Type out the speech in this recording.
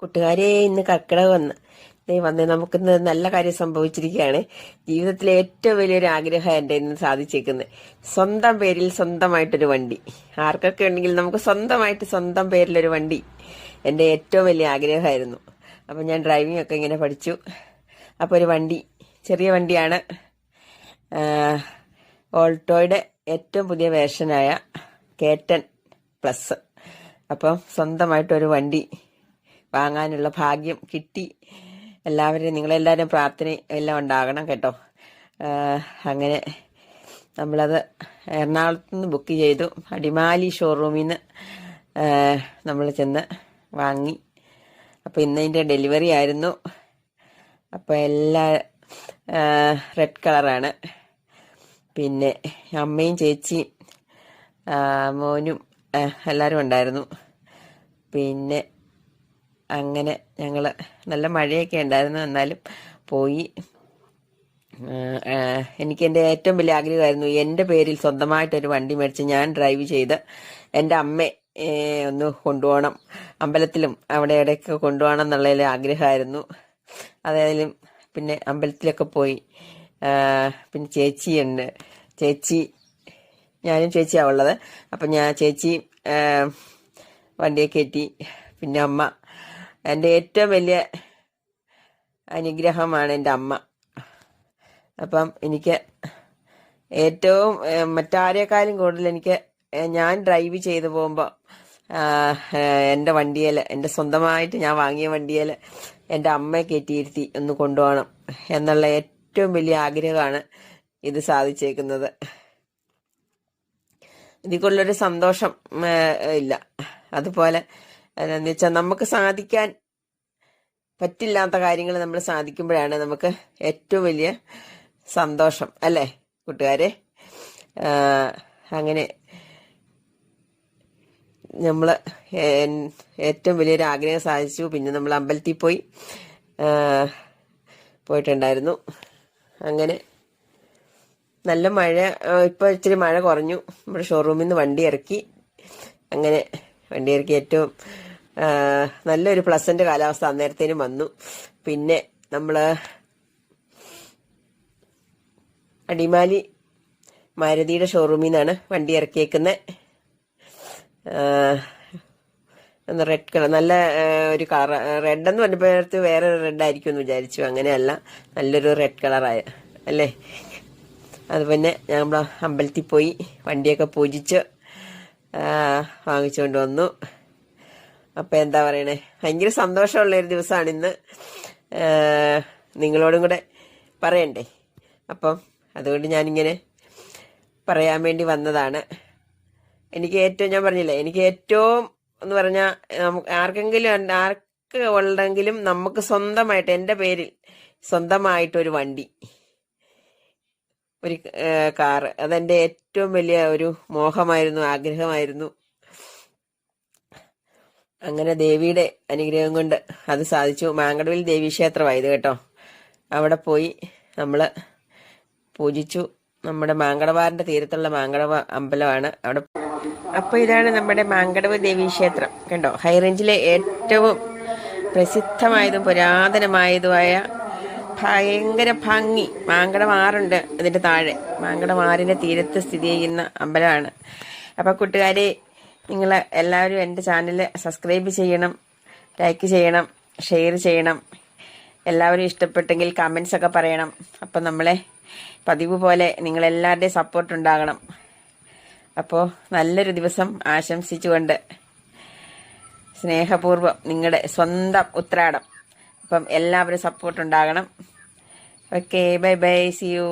കൂട്ടുകാരെ ഇന്ന് കർക്കിടക വന്ന് ദേ വന്ന് നമുക്കിന്ന് നല്ല കാര്യം സംഭവിച്ചിരിക്കുകയാണ്. ജീവിതത്തിലെ ഏറ്റവും വലിയൊരു ആഗ്രഹം എന്റെ ഇന്ന് സാധിച്ചേക്കുന്നത്. സ്വന്തം പേരിൽ സ്വന്തമായിട്ടൊരു വണ്ടി. ആർക്കൊക്കെ ഉണ്ടെങ്കിൽ നമുക്ക് സ്വന്തമായിട്ട് സ്വന്തം പേരിലൊരു വണ്ടി എന്റെ ഏറ്റവും വലിയ ആഗ്രഹമായിരുന്നു. അപ്പം ഞാൻ ഡ്രൈവിംഗ് ഒക്കെ ഇങ്ങനെ പഠിച്ചു. അപ്പോൾ ഒരു വണ്ടി ചെറിയ വണ്ടിയാണ്. ഓൾട്ടോയുടെ ഏറ്റവും പുതിയ വേർഷനായ കേറ്റൻ പ്ലസ്. അപ്പം സ്വന്തമായിട്ടൊരു വണ്ടി വാങ്ങാനുള്ള ഭാഗ്യം കിട്ടി. എല്ലാവരും നിങ്ങളെല്ലാവരും പ്രാർത്ഥന എല്ലാം ഉണ്ടാകണം കേട്ടോ. അങ്ങനെ നമ്മളത് എറണാകുളത്ത് നിന്ന് ബുക്ക് ചെയ്തു. അടിമാലി ഷോറൂമിൽ നിന്ന് നമ്മൾ ചെന്ന് വാങ്ങി. അപ്പോൾ ഇന്ന് അതിന്റെ ഡെലിവറി ആയിരുന്നു. അപ്പോൾ എല്ലാ റെഡ് കളറാണ് പിന്നെ അമ്മയും ചേച്ചി മോനും എല്ലാവരും ഉണ്ടായിരുന്നു. പിന്നെ അങ്ങനെ ഞങ്ങൾ നല്ല മഴയൊക്കെ ഉണ്ടായിരുന്നു. എന്നാലും പോയി. എനിക്ക് എന്റെ ഏറ്റവും വലിയ ആഗ്രഹമായിരുന്നു എന്റെ പേരിൽ സ്വന്തമായിട്ടൊരു വണ്ടി മേടിച്ച് ഞാൻ ഡ്രൈവ് ചെയ്ത് എന്റെ അമ്മ ഒന്ന് കൊണ്ടുപോകണം. അമ്പലത്തിലും അവിടെ ഇവിടെയൊക്കെ കൊണ്ടുപോകണം എന്നുള്ളതിൽ ആഗ്രഹമായിരുന്നു. അതായാലും പിന്നെ അമ്പലത്തിലൊക്കെ പോയി. പിന്നെ ചേച്ചിയുണ്ട്. ചേച്ചി ഞാനും ചേച്ചിയാണ് ഉള്ളത്. അപ്പം ഞാൻ ചേച്ചി വണ്ടിയൊക്കെ വണ്ടിയെ കയറ്റി പിന്നെ അമ്മ എന്റെ ഏറ്റവും വലിയ അനുഗ്രഹമാണ് എന്റെ അമ്മ. അപ്പം എനിക്ക് ഏറ്റവും മറ്റാരേക്കാളും കൂടുതൽ എനിക്ക് ഞാൻ ഡ്രൈവ് ചെയ്തു പോകുമ്പോൾ എന്റെ വണ്ടിയിൽ എന്റെ സ്വന്തമായിട്ട് ഞാൻ വാങ്ങിയ വണ്ടിയിൽ എന്റെ അമ്മയെ കയറ്റിയിരുത്തി ഒന്ന് കൊണ്ടുപോകണം എന്നുള്ള ഏറ്റവും വലിയ ആഗ്രഹമാണ് ഇത് സാധിച്ചേക്കുന്നത്. ഇതിക്കുള്ളൊരു സന്തോഷം ഇല്ല. അതുപോലെ എന്താണെന്ന് വെച്ചാൽ നമുക്ക് സാധിക്കാൻ പറ്റില്ലാത്ത കാര്യങ്ങൾ നമ്മൾ സാധിക്കുമ്പോഴാണ് നമുക്ക് ഏറ്റവും വലിയ സന്തോഷം അല്ലേ കൂട്ടുകാരെ? അങ്ങനെ നമ്മൾ ഏറ്റവും വലിയൊരു ആഗ്രഹം സാധിച്ചു. പിന്നെ നമ്മൾ അമ്പലത്തിൽ പോയി പോയിട്ടുണ്ടായിരുന്നു. അങ്ങനെ നല്ല മഴ ഇപ്പോൾ ഇച്ചിരി മഴ കുറഞ്ഞു. നമ്മുടെ ഷോറൂമിൽ നിന്ന് വണ്ടി ഇറക്കി. അങ്ങനെ വണ്ടി ഇറക്കി ഏറ്റവും നല്ലൊരു പ്ലസന്റ് കാലാവസ്ഥ അന്നേരത്തേനും വന്നു. പിന്നെ നമ്മൾ അടിമാലി മാരുതിയുടെ ഷോറൂമിൽ നിന്നാണ് വണ്ടി ഇറക്കിയേക്കുന്നത് റെഡ് കളർ നല്ല ഒരു കളർ റെഡ് എന്ന് പറഞ്ഞപ്പോഴത്ത് വേറെ റെഡ് ആയിരിക്കും എന്ന് വിചാരിച്ചു. അങ്ങനെയല്ല നല്ലൊരു റെഡ് കളറായ അല്ലേ? അത് ഞാൻ നമ്മൾ അമ്പലത്തിൽ പോയി വണ്ടിയൊക്കെ പൂജിച്ച് വാങ്ങിച്ചുകൊണ്ട് വന്നു. അപ്പം എന്താ പറയണേ? ഭയങ്കര സന്തോഷമുള്ള ഒരു ദിവസമാണ് ഇന്ന്. നിങ്ങളോടും കൂടെ പറയണ്ടേ? അപ്പം അതുകൊണ്ട് ഞാനിങ്ങനെ പറയാൻ വേണ്ടി വന്നതാണ്. എനിക്ക് ഏറ്റവും ഞാൻ പറഞ്ഞില്ലേ എനിക്ക് ഏറ്റവും എന്ന് പറഞ്ഞാൽ നമുക്ക് ആർക്കെങ്കിലും ആർക്ക് ഉള്ളെങ്കിലും നമുക്ക് സ്വന്തമായിട്ട് എന്റെ പേരിൽ സ്വന്തമായിട്ടൊരു വണ്ടി ഒരു കാറ് അതെന്റെ ഏറ്റവും വലിയ ഒരു മോഹമായിരുന്നു ആഗ്രഹമായിരുന്നു. അങ്ങനെ ദേവിയുടെ അനുഗ്രഹം കൊണ്ട് അത് സാധിച്ചു. മാങ്കടവിൽ ദേവീക്ഷേത്രമായത് കേട്ടോ. അവിടെ പോയി നമ്മൾ പൂജിച്ചു. നമ്മുടെ മാങ്കടവാറിന്റെ തീരത്തുള്ള മാങ്കടവ അമ്പലമാണ് അവിടെ. അപ്പൊ ഇതാണ് നമ്മുടെ മാങ്കടവ് ദേവീക്ഷേത്രം കണ്ടോ? ഹൈറേഞ്ചിലെ ഏറ്റവും പ്രസിദ്ധമായതും പുരാതനമായതുമായ ഭയങ്കര ഭംഗി. മാങ്കടമാറുണ്ട് അതിന്റെ താഴെ. മാങ്കടമാറിന്റെ തീരത്ത് സ്ഥിതി ചെയ്യുന്ന അമ്പലമാണ്. അപ്പൊ കൂട്ടുകാരെ നിങ്ങൾ എല്ലാവരും എന്റെ ചാനൽ സബ്സ്ക്രൈബ് ചെയ്യണം ലൈക്ക് ചെയ്യണം ഷെയർ ചെയ്യണം. എല്ലാവരും ഇഷ്ടപ്പെട്ടെങ്കിൽ കമൻസ് ഒക്കെ പറയണം. അപ്പം നമ്മളെ പതിവ് പോലെ നിങ്ങളെല്ലാവരുടെയും സപ്പോർട്ട് ഉണ്ടാകണം. അപ്പോൾ നല്ലൊരു ദിവസം ആശംസിച്ചുകൊണ്ട് സ്നേഹപൂർവം നിങ്ങളുടെ സ്വന്തം ഉത്രാടം. അപ്പം എല്ലാവരും സപ്പോർട്ട് ഉണ്ടാകണം. Okay bye bye see you